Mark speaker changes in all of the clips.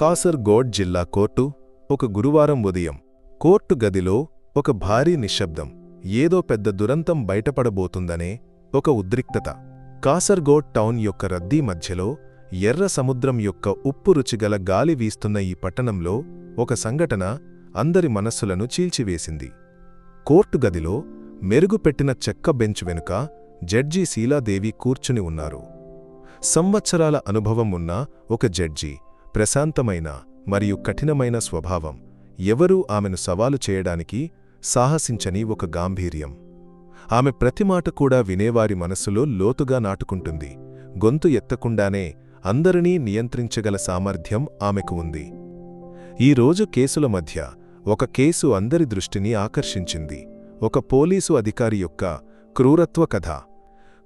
Speaker 1: కాసర్గోడ్ జిల్లా కోర్టు ఒక గురువారం ఉదయం. కోర్టు గదిలో ఒక భారీ నిశ్శబ్దం ఏదో పెద్ద దురంతం బయటపడబోతుందనే ఒక ఉద్రిక్తత. కాసర్గోడ్ టౌన్ యొక్క రద్దీ మధ్యలో ఎర్ర సముద్రం యొక్క ఉప్పు రుచిగల గాలి వీస్తున్న ఈ పట్టణంలో ఒక సంఘటన అందరి మనస్సులను చీల్చివేసింది. కోర్టు గదిలో మెరుగుపెట్టిన చెక్క బెంచ్ వెనుక జడ్జి శీలాదేవి కూర్చుని ఉన్నారు. సంవత్సరాల అనుభవం ఉన్న ఒక జడ్జి ప్రశాంతమైన మరియు కఠినమైన స్వభావం. ఎవరూ ఆమెను సవాలు చేయడానికి సాహసించని ఒక గాంభీర్యం. ఆమె ప్రతి మాట కూడా వినేవారి మనస్సులో లోతుగా నాటుకుంటుంది. గొంతు ఎత్తకుండానే అందరినీ నియంత్రించగల సామర్థ్యం ఆమెకు ఉంది. ఈ రోజు కేసుల మధ్య ఒక కేసు అందరి దృష్టిని ఆకర్షించింది. ఒక పోలీసు అధికారి యొక్క క్రూరత్వ కథ.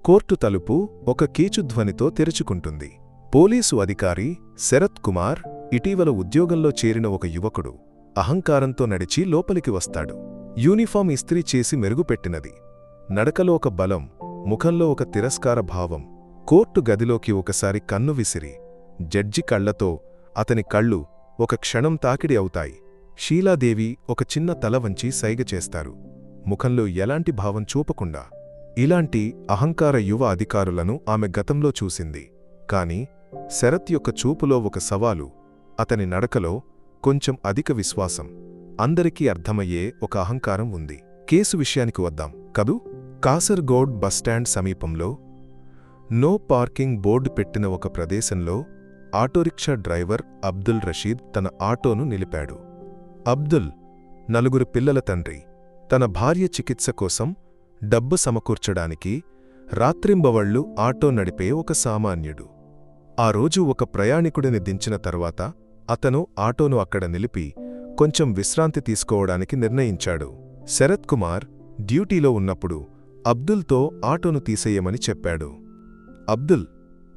Speaker 1: కోర్టు తలుపు ఒక కీచుధ్వనితో తెరుచుకుంటుంది. పోలీసు అధికారి శరత్ కుమార్ ఇటీవల ఉద్యోగంలో చేరిన ఒక యువకుడు అహంకారంతో నడిచి లోపలికి వస్తాడు. యూనిఫామ్ ఇస్త్రీ చేసి మెరుగుపెట్టినది. నడకలో ఒక బలం ముఖంలో ఒక తిరస్కార భావం కోర్టు గదిలోకి ఒకసారి కన్ను విసిరి జడ్జి కళ్ళతో అతని కళ్ళు ఒక క్షణం తాకిడి అవుతాయి. షీలాదేవి ఒక చిన్న తల వంచి సైగ చేస్తారు. ముఖంలో ఎలాంటి భావం చూపకుండా. ఇలాంటి అహంకార యువ అధికారులను ఆమె గతంలో చూసింది. కాని శరత్ యొక్క చూపులో ఒక సవాలు అతని నడకలో కొంచెం అధిక విశ్వాసం. అందరికీ అర్థమయ్యే ఒక అహంకారం ఉంది. కేసు విషయానికి వద్దాం కదూ? కాసర్గోడ్ బస్టాండ్ సమీపంలో నో పార్కింగ్ బోర్డు పెట్టిన ఒక ప్రదేశంలో ఆటోరిక్షా డ్రైవర్ అబ్దుల్ రషీద్ తన ఆటోను నిలిపాడు. అబ్దుల్ నలుగురు పిల్లల తండ్రి. తన భార్య చికిత్స కోసం డబ్బు సమకూర్చడానికి రాత్రింబవళ్ళు ఆటో నడిపే ఒక సామాన్యుడు. ఆ రోజు ఒక ప్రయాణికుడిని దించిన తర్వాత అతను ఆటోను అక్కడ నిలిపి కొంచెం విశ్రాంతి తీసుకోవడానికి నిర్ణయించాడు. శరత్ కుమార్ డ్యూటీలో ఉన్నప్పుడు అబ్దుల్తో ఆటోను తీసేయమని చెప్పాడు. అబ్దుల్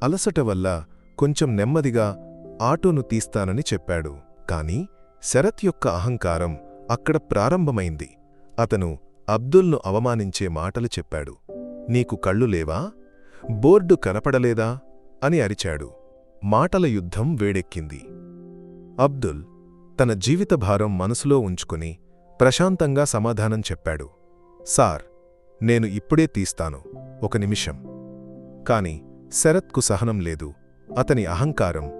Speaker 1: అలసట వల్ల కొంచెం నెమ్మదిగా ఆటోను తీస్తానని చెప్పాడు. కాని శరత్ యొక్క అహంకారం అక్కడ ప్రారంభమైంది. అతను అబ్దుల్ను అవమానించే మాటలు చెప్పాడు. నీకు కళ్ళు లేవా? బోర్డు కనపడలేదా? అని అరిచాడు. మాటల యుద్ధం వేడెక్కింది. అబ్దుల్ తన జీవిత భారం మనసులో ఉంచుకుని ప్రశాంతంగా సమాధానం చెప్పాడు. సార్ నేను ఇప్పుడే తీస్తాను. ఒక నిమిషం. కాని శరత్కు సహనం లేదు. అతని అహంకారం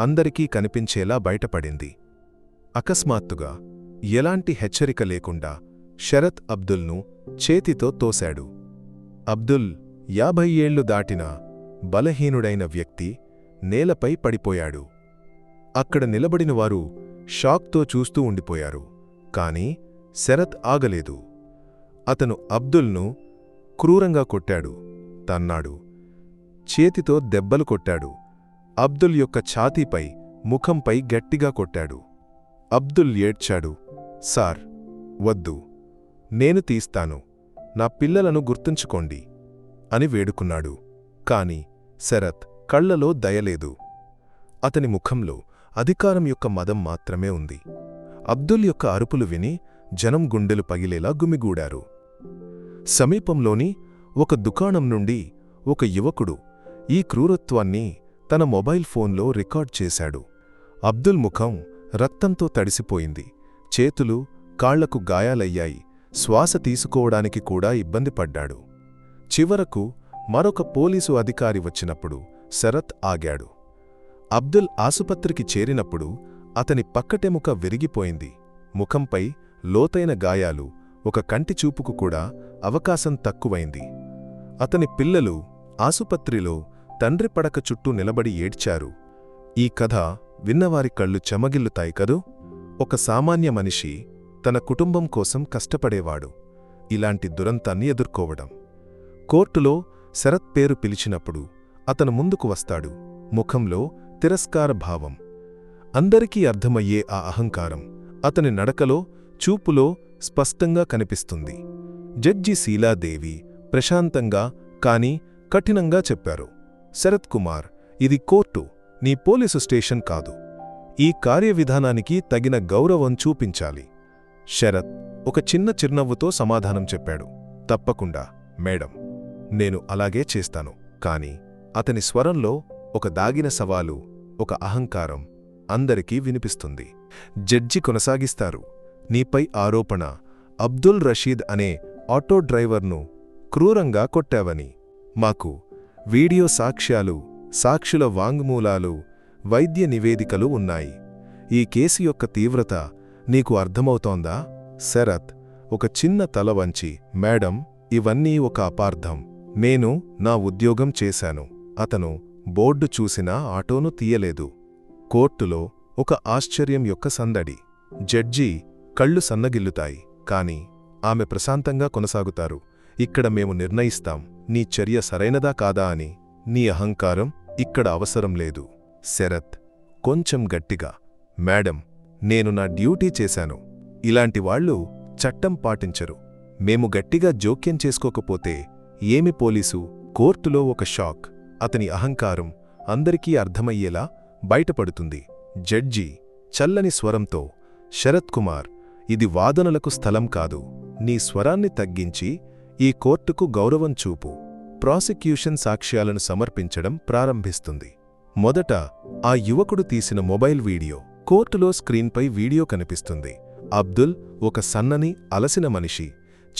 Speaker 1: అందరికీ కనిపించేలా బయటపడింది. అకస్మాత్తుగా ఎలాంటి హెచ్చరిక లేకుండా శరత్ అబ్దుల్ను చేతితో తోశాడు. అబ్దుల్ యాభై ఏళ్ళు దాటినా బలహీనుడైన వ్యక్తి నేలపై పడిపోయాడు. అక్కడ నిలబడినవారు షాక్తో చూస్తూ ఉండిపోయారు కాని శరత్ ఆగలేదు. అతను అబ్దుల్ను క్రూరంగా కొట్టాడు. తన్నాడు. చేతితో దెబ్బలు కొట్టాడు. అబ్దుల్ యొక్క ఛాతీపై ముఖంపై గట్టిగా కొట్టాడు. అబ్దుల్ ఏడ్చాడు. సార్ వద్దు. నేను తీస్తాను. నా పిల్లలను గుర్తుంచుకోండి అని వేడుకున్నాడు. కాని శరత్ కళ్ళలో దయలేదు. అతని ముఖంలో అధికారం యొక్క మదం మాత్రమే ఉంది. అబ్దుల్ యొక్క అరుపులు విని జనం గుండెలు పగిలేలా గుమిగూడారు. సమీపంలోని ఒక దుకాణం నుండి ఒక యువకుడు ఈ క్రూరత్వాన్ని తన మొబైల్ ఫోన్లో రికార్డ్ చేశాడు. అబ్దుల్ ముఖం రక్తంతో తడిసిపోయింది. చేతులు కాళ్ళకు గాయాలయ్యాయి. శ్వాస తీసుకోవడానికి కూడా ఇబ్బంది పడ్డాడు. చివరకు మరొక పోలీసు అధికారి వచ్చినప్పుడు శరత్ ఆగాడు. అబ్దుల్ ఆసుపత్రికి చేరినప్పుడు అతని పక్కటెముక విరిగిపోయింది. ముఖంపై లోతైన గాయాలు ఒక కంటి చూపుకు కూడా అవకాశం తక్కువైంది. అతని పిల్లలు ఆసుపత్రిలో తండ్రి పడక చుట్టూ నిలబడి ఏడ్చారు. ఈ కథ విన్నవారి కళ్ళు చెమగిల్లుతాయి కదూ? ఒక సామాన్య మనిషి తన కుటుంబం కోసం కష్టపడేవాడు. ఇలాంటి దురంతాన్ని ఎదుర్కోవడం. కోర్టులో శరత్ పేరు పిలిచినప్పుడు అతను ముందుకు వస్తాడు. ముఖంలో తిరస్కార భావం. అందరికీ అర్థమయ్యే ఆ అహంకారం అతని నడకలో చూపులో స్పష్టంగా కనిపిస్తుంది. జడ్జి శీలాదేవి ప్రశాంతంగా కాని కఠినంగా చెప్పారు. శరత్ కుమార్ ఇది కోర్టు నీ పోలీసు స్టేషన్ కాదు. ఈ కార్యవిధానానికి తగిన గౌరవం చూపించాలి. శరత్ ఒక చిన్న చిరునవ్వుతో సమాధానం చెప్పాడు. తప్పకుండా మేడం. నేను అలాగే చేస్తాను. కాని అతని స్వరంలో ఒక దాగిన సవాలు ఒక అహంకారం అందరికీ వినిపిస్తుంది. జడ్జి కొనసాగిస్తారు. నీపై ఆరోపణ అబ్దుల్ రషీద్ అనే ఆటో డ్రైవర్ను క్రూరంగా కొట్టావని. మాకు వీడియో సాక్ష్యాలు సాక్షుల వాంగ్మూలాలు వైద్య నివేదికలు ఉన్నాయి. ఈ కేసు యొక్క తీవ్రత నీకు అర్థమవుతోందా? శరత్ ఒక చిన్న తల వంచి మేడం ఇవన్నీ ఒక అపార్థం. నేను నా ఉద్యోగం చేశాను. అతను బోర్డు చూసినా ఆటోను తీయలేదు. కోర్టులో ఒక ఆశ్చర్యం యొక్క సందడి. జడ్జి కళ్ళు సన్నగిల్లుతాయి. కాని ఆమె ప్రశాంతంగా కొనసాగుతారు. ఇక్కడ మేము నిర్ణయిస్తాం. నీ చర్య సరైనదా కాదా అని. నీ అహంకారం ఇక్కడ అవసరం లేదు. శరత్ కొంచెం గట్టిగా మేడం నేను నా డ్యూటీ చేశాను. ఇలాంటి వాళ్ళు చట్టం పాటించరు. మేము గట్టిగా జోక్యం చేసుకోకపోతే ఏమి పోలీసు? కోర్టులో ఒక షాక్. అతని అహంకారం అందరికీ అర్థమయ్యేలా బయటపడుతుంది. జడ్జి చల్లని స్వరంతో శరత్ కుమార్ ఇది వాదనలకు స్థలం కాదు. నీ స్వరాన్ని తగ్గించి ఈ కోర్టుకు గౌరవం చూపు. ప్రాసిక్యూషన్ సాక్ష్యాలను సమర్పించడం ప్రారంభిస్తుంది. మొదట ఆ యువకుడు తీసిన మొబైల్ వీడియో కోర్టులో స్క్రీన్పై వీడియో కనిపిస్తుంది. అబ్దుల్ ఒక సన్నని అలసిన మనిషి.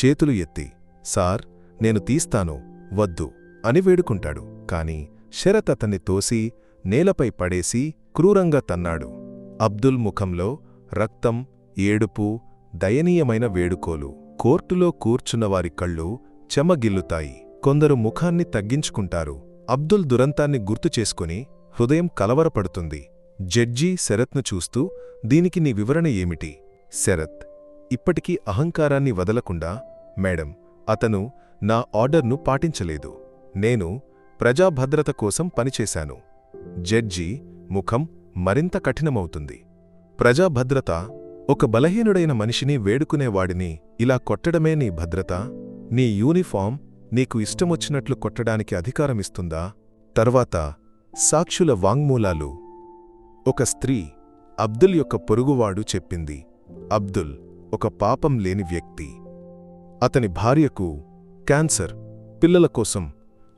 Speaker 1: చేతులు ఎత్తి సార్ నేను తీస్తాను వద్దు అని వేడుకుంటాడు. కాని శరత్ అతన్ని తోసి నేలపై పడేసి క్రూరంగా తన్నాడు. అబ్దుల్ ముఖంలో రక్తం ఏడుపు దయనీయమైన వేడుకోలు. కోర్టులో కూర్చున్నవారి కళ్ళు చెమగిల్లుతాయి. కొందరు ముఖాన్ని తగ్గించుకుంటారు. అబ్దుల్ దురంతాన్ని గుర్తు చేసుకుని హృదయం కలవరపడుతుంది. జడ్జి శరత్ను చూస్తూ దీనికి నీ వివరణ ఏమిటి? శరత్ ఇప్పటికీ అహంకారాన్ని వదలకుండా మేడం అతను నా ఆర్డర్ను పాటించలేదు. నేను ప్రజాభద్రత కోసం పనిచేశాను. జడ్జి ముఖం మరింత కఠినమవుతుంది. ప్రజాభద్రత ఒక బలహీనుడైన మనిషిని వేడుకునేవాడిని ఇలా కొట్టడమే నీ భద్రత? నీ యూనిఫామ్ నీకు ఇష్టమొచ్చినట్లు కొట్టడానికి అధికారమిస్తుందా తర్వాత సాక్షుల వాంగ్మూలాలు. ఒక స్త్రీ అబ్దుల్ యొక్క పొరుగువాడు చెప్పింది. అబ్దుల్ ఒక పాపం లేని వ్యక్తి. అతని భార్యకు క్యాన్సర్. పిల్లల కోసం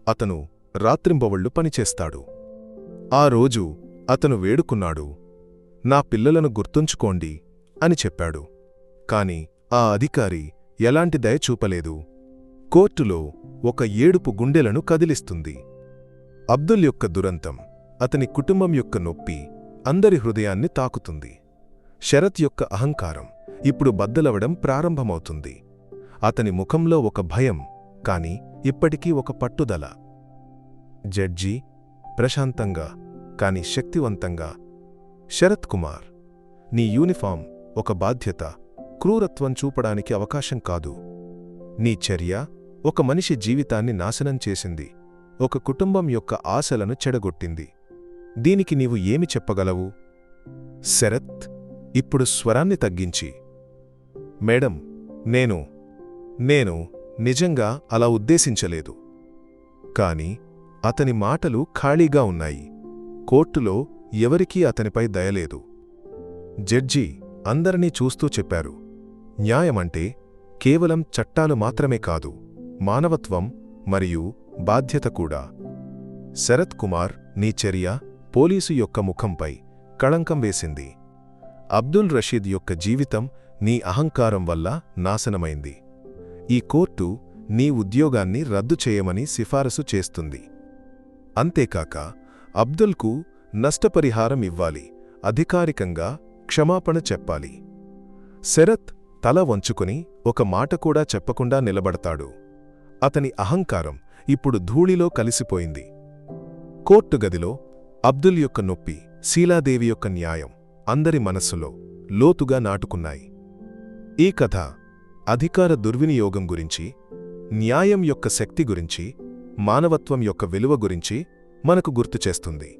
Speaker 1: అతను రాత్రింబవళ్ళు పనిచేస్తాడు. ఆ రోజు అతను వేడుకున్నాడు. నా పిల్లలను గుర్తుంచుకోండి అని చెప్పాడు. కాని ఆ అధికారి ఎలాంటి దయ చూపలేదు. కోర్టులో ఒక ఏడుపు గుండెలను కదిలిస్తుంది. అబ్దుల్ యొక్క దురంతం అతని కుటుంబం యొక్క నొప్పి అందరి హృదయాన్ని తాకుతుంది. శరత్ యొక్క అహంకారం ఇప్పుడు బద్దలవడం ప్రారంభమవుతుంది. అతని ముఖంలో ఒక భయం కాని ఇప్పటికీ ఒక పట్టుదల. జడ్జి ప్రశాంతంగా కాని శక్తివంతంగా శరత్ కుమార్ నీ యూనిఫామ్ ఒక బాధ్యత క్రూరత్వం చూపడానికి అవకాశం కాదు. నీ చర్య ఒక మనిషి జీవితాన్ని నాశనం చేసింది ఒక కుటుంబం యొక్క ఆశలను చెడగొట్టింది. దీనికి నీవు ఏమి చెప్పగలవు? శరత్ ఇప్పుడు స్వరాన్ని తగ్గించి. మేడం నేను నేను నిజంగా అలా ఉద్దేశించలేదు. కాని అతని మాటలు ఖాళీగా ఉన్నాయి. కోర్టులో ఎవరికీ అతనిపై దయలేదు జడ్జి అందరినీ చూస్తూ చెప్పారు. న్యాయమంటే కేవలం చట్టాలు మాత్రమే కాదు మానవత్వం మరియు బాధ్యత కూడా. శరత్ కుమార్ నీ చర్య పోలీసు యొక్క ముఖంపై కళంకం వేసింది. అబ్దుల్ రషీద్ యొక్క జీవితం నీ అహంకారం వల్ల నాశనమైంది. ఈ కోర్టు నీ ఉద్యోగాన్ని రద్దు చేయమని సిఫారసు చేస్తుంది. అంతేకాక అబ్దుల్కు నష్టపరిహారం ఇవ్వాలి అధికారికంగా క్షమాపణ చెప్పాలి. శరత్ తల వంచుకుని ఒక మాట కూడా చెప్పకుండా నిలబడతాడు. అతని అహంకారం ఇప్పుడు ధూళిలో కలిసిపోయింది. కోర్టు గదిలో అబ్దుల్ యొక్క నొప్పి శీలాదేవి యొక్క న్యాయం అందరి మనస్సులో లోతుగా నాటుకున్నాయి. ఈ కథ అధికార దుర్వినియోగం గురించి న్యాయం యొక్క శక్తి గురించి మానవత్వం యొక్క విలువ గురించి మనకు గుర్తు చేస్తుంది.